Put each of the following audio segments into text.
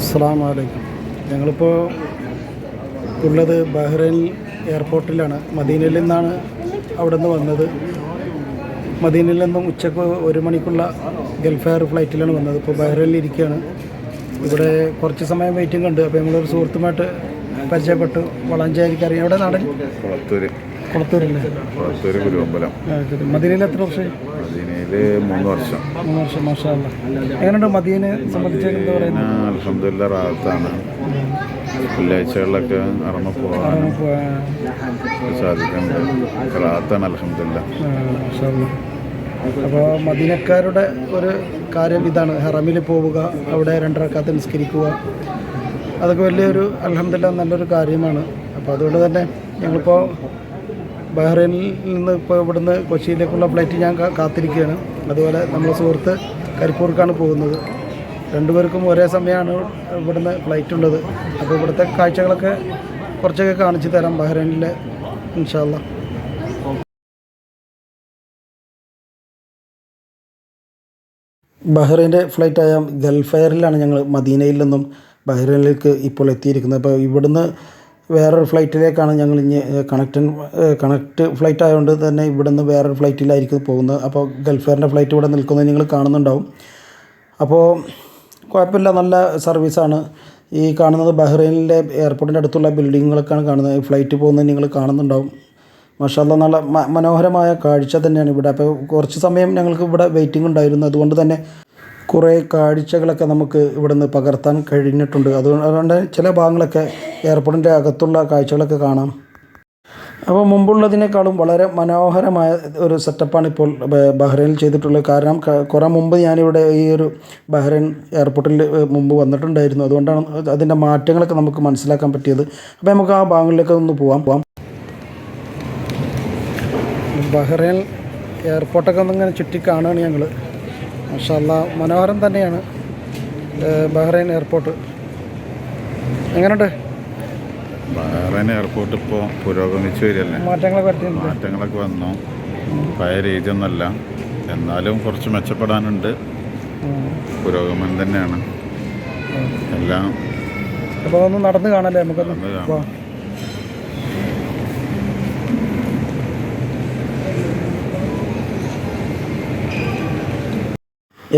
അസ്സാം വലൈക്കും ഞങ്ങളിപ്പോൾ ഉള്ളത് ബഹ്റൈൻ എയർപോർട്ടിലാണ്. മദീനയിൽ നിന്നാണ് അവിടെ നിന്ന് വന്നത്. മദീനയിൽ നിന്നും ഉച്ചയ്ക്ക് ഒരു മണിക്കുള്ള ഗൾഫ് എയർ ഫ്ലൈറ്റിലാണ് വന്നത്. ഇപ്പോൾ ബഹ്റൈനിൽ ഇരിക്കുകയാണ്. ഇവിടെ കുറച്ച് സമയം വെയിറ്റിംഗ് ഉണ്ട്. അപ്പോൾ നമ്മളൊരു സുഹൃത്തുമായിട്ട് പരിചയപ്പെട്ടു. വളാഞ്ചേരിക്ക് അറിയാം എവിടെ നാടൻ? കുളത്തൂര്. കുളത്തൂരല്ലേ? മദീനയിൽ എത്ര വർഷമായി? മദീനയിൽ മൂന്ന് വർഷം. മൂന്ന് വർഷം. എങ്ങനെയുണ്ട് മദീനെ സംബന്ധിച്ച് എന്താ പറയുന്നത്? പിന്നെ അലഹമില്ല റാഹത്താണ്. വെള്ളിയാഴ്ചകളിലൊക്കെ ഇറങ്ങി പോകാൻ സാധിക്കുന്നുണ്ട്. റാഹത്താണ് അലഹമില്ല അപ്പോൾ മദീനക്കാരുടെ ഒരു കാര്യം ഇതാണ്. ഹറമിൽ പോവുക അവിടെ രണ്ടരക്കാത്ത നിസ്കരിക്കുക. അതൊക്കെ വലിയൊരു അലഹമില്ല നല്ലൊരു കാര്യമാണ്. അപ്പോൾ അതുകൊണ്ട് തന്നെ ഞങ്ങളിപ്പോൾ ബഹ്റൈനിൽ നിന്ന് ഇപ്പോൾ ഇവിടുന്ന് കൊച്ചിയിലേക്കുള്ള ഫ്ലൈറ്റ് ഞാൻ കാത്തിരിക്കുകയാണ്. അതുപോലെ നമ്മളെ സുഹൃത്ത് കരിപ്പൂർക്കാണ് പോകുന്നത്. രണ്ടുപേർക്കും ഒരേ സമയമാണ് ഇവിടുന്ന് ഫ്ലൈറ്റ് ഉള്ളത്. അപ്പോൾ ഇവിടുത്തെ കാഴ്ചകളൊക്കെ കുറച്ചൊക്കെ കാണിച്ചു തരാം ബഹ്റൈനിലെ ഇൻഷാല്ല ബഹ്റൈന്റെ ഫ്ലൈറ്റായ ഗൾഫ് എയറിലാണ് ഞങ്ങൾ മദീനയിൽ നിന്നും ബഹ്റൈനിലേക്ക് ഇപ്പോൾ എത്തിയിരിക്കുന്നത്. അപ്പോൾ ഇവിടുന്ന് വേറൊരു ഫ്ലൈറ്റിലേക്കാണ് ഞങ്ങൾ ഇനി കണക്റ്റൻ കണക്റ്റ് ഫ്ലൈറ്റ് ആയതുകൊണ്ട് തന്നെ ഇവിടെ നിന്ന് വേറൊരു ഫ്ലൈറ്റിലായിരിക്കും പോകുന്നത്. അപ്പോൾ ഗൾഫ് ഫ്ലൈറ്റ് ഇവിടെ നിൽക്കുന്നത് നിങ്ങൾ കാണുന്നുണ്ടാവും. അപ്പോൾ കുഴപ്പമില്ല നല്ല സർവീസാണ് ഈ കാണുന്നത് ബഹ്റൈനിലെ എയർപോർട്ടിന്റെ അടുത്തുള്ള ബിൽഡിങ്ങുകളൊക്കെയാണ് കാണുന്നത്. ഫ്ലൈറ്റ് പോകുന്നത് നിങ്ങൾ കാണുന്നുണ്ടാവും. മഷാല്ല നല്ല മനോഹരമായ കാഴ്ച തന്നെയാണ് ഇവിടെ. അപ്പോൾ കുറച്ച് സമയം ഞങ്ങൾക്ക് ഇവിടെ വെയിറ്റിംഗ് ഉണ്ടായിരുന്നു. അതുകൊണ്ട് തന്നെ കുറേ കാഴ്ചകളൊക്കെ നമുക്ക് ഇവിടെ നിന്ന് പകർത്താൻ കഴിഞ്ഞിട്ടുണ്ട്. അതുകൊണ്ട് ചില ഭാഗങ്ങളൊക്കെ എയർപോർട്ടിന്റെ അകത്തുള്ള കാഴ്ചകളൊക്കെ കാണാം. അപ്പോൾ മുമ്പുള്ളതിനേക്കാളും വളരെ മനോഹരമായ ഒരു സെറ്റപ്പാണ് ഇപ്പോൾ ബഹ്റൈനിൽ ചെയ്തിട്ടുള്ളത്. കാരണം കുറേ മുമ്പ് ഞാനിവിടെ ഈ ഒരു ബഹ്റൈൻ എയർപോർട്ടിൽ മുമ്പ് വന്നിട്ടുണ്ടായിരുന്നു. അതുകൊണ്ടാണ് അതിന്റെ മാറ്റങ്ങളൊക്കെ നമുക്ക് മനസ്സിലാക്കാൻ പറ്റിയത്. അപ്പോൾ നമുക്ക് ആ ഭാഗങ്ങളിലേക്ക് ഒന്ന് പോകാം പോവാം. ബഹ്റൈൻ എയർപോർട്ടൊക്കെ ഒന്നിങ്ങനെ ചുറ്റി കാണുകയാണ് ഞങ്ങൾ മാഷാല്ല മനോഹരം തന്നെയാണ് ബഹ്റൈൻ എയർപോർട്ട്. എങ്ങനെയുണ്ട് ബഹ്റൈൻ എയർപോർട്ട് ഇപ്പോൾ പുരോഗമിച്ചു വരികയല്ലേ? മാറ്റങ്ങളൊക്കെ വരുത്തിയിട്ടുണ്ട് മാറ്റങ്ങളൊക്കെ വന്നു. പഴയ രീതിയൊന്നല്ല എന്നാലും കുറച്ച് മെച്ചപ്പെടാനുണ്ട്. പുരോഗമനം തന്നെയാണ്. എല്ലാം അപ്പോൾ ഒന്ന് നടന്ന് കാണല്ലേ? നമുക്കൊന്ന് നടന്ന് കാണാം. പോവാം.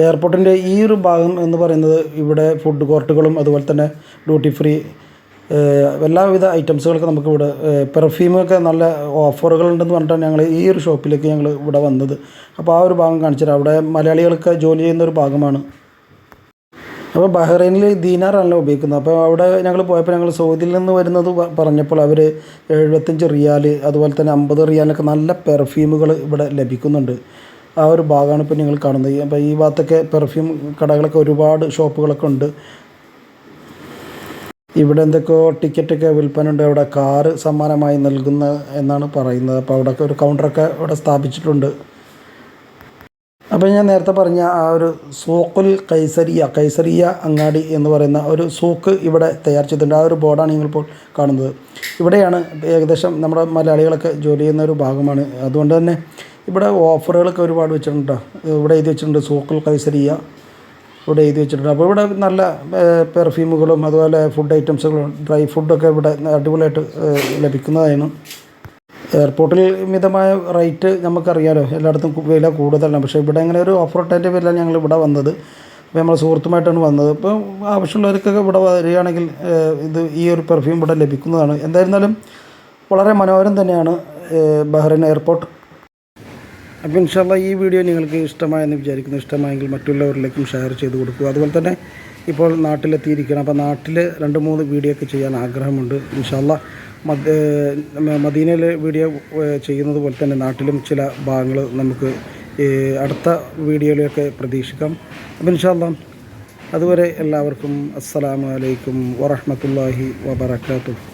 എയർപോർട്ടിന്റെ ഈ ഒരു ഭാഗം എന്ന് പറയുന്നത് ഇവിടെ ഫുഡ് കോർട്ടുകളും അതുപോലെ തന്നെ ഡ്യൂട്ടി ഫ്രീ എല്ലാവിധ ഐറ്റംസുകളൊക്കെ നമുക്ക് ഇവിടെ പെർഫ്യൂമൊക്കെ നല്ല ഓഫറുകൾ ഉണ്ടെന്ന് പറഞ്ഞിട്ടാണ് ഞങ്ങൾ ഈ ഒരു ഷോപ്പിലേക്ക് ഞങ്ങൾ ഇവിടെ വന്നത്. അപ്പോൾ ആ ഒരു ഭാഗം കാണിച്ചു തരാം. അവിടെ മലയാളികൾക്ക് ജോലി ചെയ്യുന്ന ഒരു ഭാഗമാണ്. അപ്പോൾ ബഹ്റൈനിൽ ദീനാറാണല്ലോ ഉപയോഗിക്കുന്നത്. അപ്പോൾ അവിടെ ഞങ്ങൾ പോയപ്പോൾ ഞങ്ങൾ സൗദിയിൽ നിന്ന് വരുന്നത് പറഞ്ഞപ്പോൾ അവർ എഴുപത്തഞ്ച് റിയാൽ അതുപോലെ തന്നെ അമ്പത് റിയാലൊക്കെ നല്ല പെർഫ്യൂമുകൾ ഇവിടെ ലഭിക്കുന്നുണ്ട്. ആ ഒരു ഭാഗമാണ് ഇപ്പോൾ നിങ്ങൾ കാണുന്നത്. അപ്പോൾ ഈ ഭാഗത്തൊക്കെ പെർഫ്യൂം കടകളൊക്കെ ഒരുപാട് ഷോപ്പുകളൊക്കെ ഉണ്ട്. ഇവിടെ എന്തൊക്കെയോ ടിക്കറ്റൊക്കെ വിൽപ്പനുണ്ട് അവിടെ കാറ് സമ്മാനമായി നൽകുന്ന എന്നാണ് പറയുന്നത്. അപ്പോൾ അവിടെയൊക്കെ ഒരു കൗണ്ടറൊക്കെ ഇവിടെ സ്ഥാപിച്ചിട്ടുണ്ട്. അപ്പോൾ ഞാൻ നേരത്തെ പറഞ്ഞ ആ ഒരു സൂക്കുൽ കൈസരിയ കൈസരിയ അങ്ങാടി എന്ന് പറയുന്ന ഒരു സൂക്ക് ഇവിടെ തയ്യാർ ചെയ്തിട്ടുണ്ട്. ആ ഒരു ബോർഡാണ് നിങ്ങളിപ്പോൾ കാണുന്നത്. ഇവിടെയാണ് ഏകദേശം നമ്മുടെ മലയാളികളൊക്കെ ജോലി ചെയ്യുന്ന ഒരു ഭാഗമാണ്. അതുകൊണ്ട് തന്നെ ഇവിടെ ഓഫറുകളൊക്കെ ഒരുപാട് വെച്ചിട്ടുണ്ട്. ഇവിടെ എഴുതി വെച്ചിട്ടുണ്ട് സൂക്കുൽ കൈസരിയ. ഇവിടെ എഴുതി വെച്ചിട്ടുണ്ട്. അപ്പോൾ ഇവിടെ നല്ല പെർഫ്യൂമുകളും അതുപോലെ ഫുഡ് ഐറ്റംസുകളും ഡ്രൈ ഫുഡൊക്കെ ഇവിടെ അടിപൊളിയായിട്ട് ലഭിക്കുന്നതായിരുന്നു. എയർപോർട്ടിൽ മിതമായ റേറ്റ് നമുക്കറിയാലോ. എല്ലായിടത്തും വില കൂടുതലാണ്. പക്ഷേ ഇവിടെ അങ്ങനെ ഒരു ഓഫർ ഇട്ടതിന്റെ പേരിലാണ് ഞങ്ങൾ ഇവിടെ വന്നത്. അപ്പോൾ നമ്മൾ സുഹൃത്തുമായിട്ടാണ് വന്നത്. അപ്പോൾ ആവശ്യമുള്ളവർക്കൊക്കെ ഇവിടെ വരികയാണെങ്കിൽ ഇത് ഈ ഒരു പെർഫ്യൂം ഇവിടെ ലഭിക്കുന്നതാണ്. എന്തായിരുന്നാലും വളരെ മനോഹരം തന്നെയാണ് ബഹ്റൈൻ എയർപോർട്ട്. അപ്പോൾ ഇൻഷാല്ല ഈ വീഡിയോ നിങ്ങൾക്ക് ഇഷ്ടമായെന്ന് വിചാരിക്കുന്നു. ഇഷ്ടമായെങ്കിൽ മറ്റുള്ളവരിലേക്കും ഷെയർ ചെയ്ത് കൊടുക്കുക. അതുപോലെ തന്നെ ഇപ്പോൾ നാട്ടിലെത്തിയിരിക്കണം അപ്പോൾ നാട്ടിൽ രണ്ട് മൂന്ന് വീഡിയോ ഒക്കെ ചെയ്യാൻ ആഗ്രഹമുണ്ട്. ഇൻഷാല്ല മദീനയിൽ വീഡിയോ ചെയ്യുന്നത് പോലെ തന്നെ നാട്ടിലും ചില ഭാഗങ്ങൾ നമുക്ക് അടുത്ത വീഡിയോയിലൊക്കെ പ്രതീക്ഷിക്കാം. അപ്പോൾ ഇൻഷാല്ല അതുവരെ എല്ലാവർക്കും അസ്സലാമു അലൈക്കും വറഹ്മത്തുള്ളാഹി വബറകാതുഹു.